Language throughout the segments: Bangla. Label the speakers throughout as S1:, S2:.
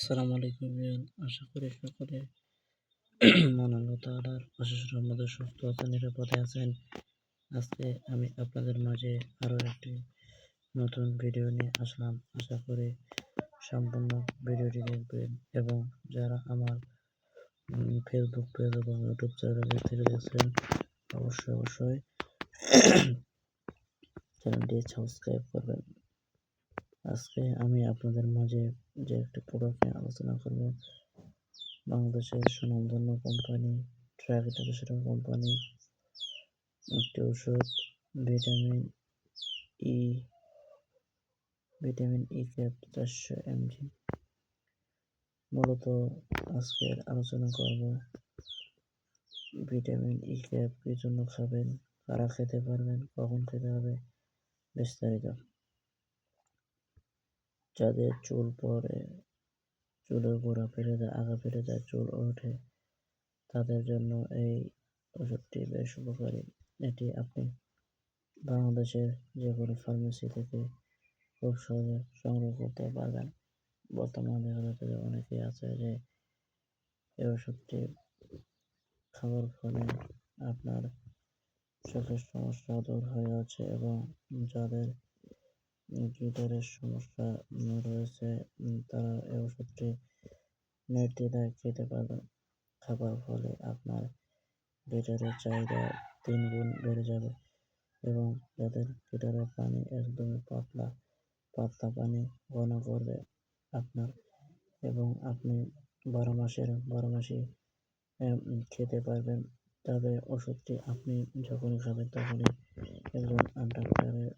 S1: আসসালামু আলাইকুম আশা করি সকলে মহান আল্লাহ রহমতে সুস্থ আছেন, নিরাপদে আছেন। আজকে আমি আপনাদের মাঝে আরও একটি নতুন ভিডিও নিয়ে আসলাম। আশা করি সম্পূর্ণ ভিডিওটি দেখবেন এবং যারা আমার ফেসবুক পেজ এবং ইউটিউব চ্যানেলে থেকে দেখছেন, অবশ্যই অবশ্যই চ্যানেলটি সাবস্ক্রাইব করবেন। আজকে আমি আপনাদের মাঝে যে একটি প্রোডাক্ট নিয়ে আলোচনা করব। বাংলাদেশের সুনামধন্য কোম্পানি ইন্টারন্যাশনাল কোম্পানি একটি ওষুধ vitamin E vitamin E cap চারশো এমজি মূলত আজকের আলোচনা করব ভিটামিন ই ক্যাপ কী জন্য খাবেন, কারা খেতে পারবেন, কখন খেতে হবে, বিস্তারিত। যাদের চুল পড়ে চুলের গোড়া ফেলে দেয়, আগা ফেলে দেয়, চুল ওঠে, তাদের জন্য এই ওষুধটি বেশ উপকারী। এটি আপনি বাংলাদেশের যে কোনো ফার্মেসি থেকে খুব সহজে সংগ্রহ করতে পারবেন। বর্তমানে দেখা যাচ্ছে যে অনেকেই আছে যে এই ওষুধটি খাবার ফলে আপনার চোখের সমস্যা দূর হয়ে আছে এবং যাদের গিটারের সমস্যা রয়েছে। তারা এই ওষুধটি নির্দ্বিধায় খেতে পারবেন খাবার ফলে আপনার গিটারের চাহিদা তিন গুণ বেড়ে যাবে এবং যাদের গিটারের পানি একদমই পাতলা পাতলা পানি ঘন করবে আপনার এবং আপনি বারো মাসের, বারো মাসি খেতে পারবেন। তবে ওষুধটি আপনি যখনই খাবেন তখনই একজন ডাক্তারের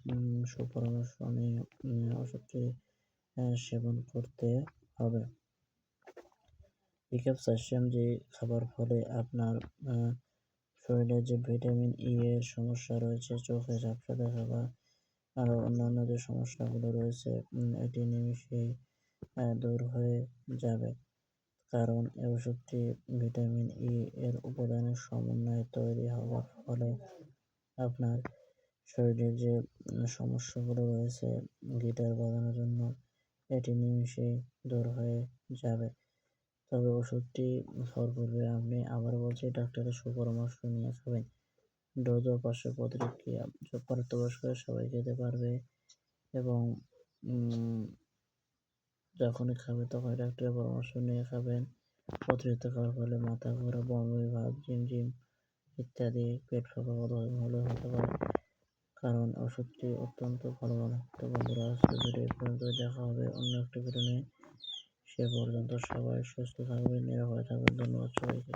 S1: সুপরামর্শ নিয়ে ওষুধটি সেবন করতে হবে। বিকাপ সাশ্যাম যে খাবার ফলে আপনার শরীরে যে ভিটামিন ই এর সমস্যা রয়েছে, চোখে ঝাপসা দেখা বা আরও অন্যান্য যে সমস্যাগুলো রয়েছে এটি নিমিশেই দূর হয়ে যাবে। কারণ এই ওষুধটি ভিটামিন ই এর উপাদানের সমন্বয়ে তৈরি হওয়ার ফলে আপনার শরীরের যে সমস্যাগুলো রয়েছে, গিটার বাজানোর জন্য, এটি নিমিশেই দূর হয়ে যাবে। তবে ওষুধটি খাওয়ার পূর্বে আপনি আবার বলছি, ডাক্তারের সুপরামর্শ নিয়ে খাবেন। ডোজ ও পার্শ্ব প্রতিক্রিয়া প্রাপ্তবয়স্ক সবাই খেতে পারবে এবং যখনই খাবে তখন ডাক্তারের পরামর্শ নিয়ে খাবেন। অতিরিক্ত খাওয়ার ফলে মাথা ঘোরা, বমি, ভাব, ঝিমঝিম ইত্যাদি, পেট ফাঁকা হলে হতে পারে। কারণ ওষুধটি অত্যন্ত ভালো তো বন্ধুরা আজকে ভিডিও পর্যন্ত দেখা হবে অন্য একটি ভিডিও নিয়ে। সে পর্যন্ত সবাই সুস্থ থাকবেন, নিরাপদে থাকবেন। ধন্যবাদ সবাইকে।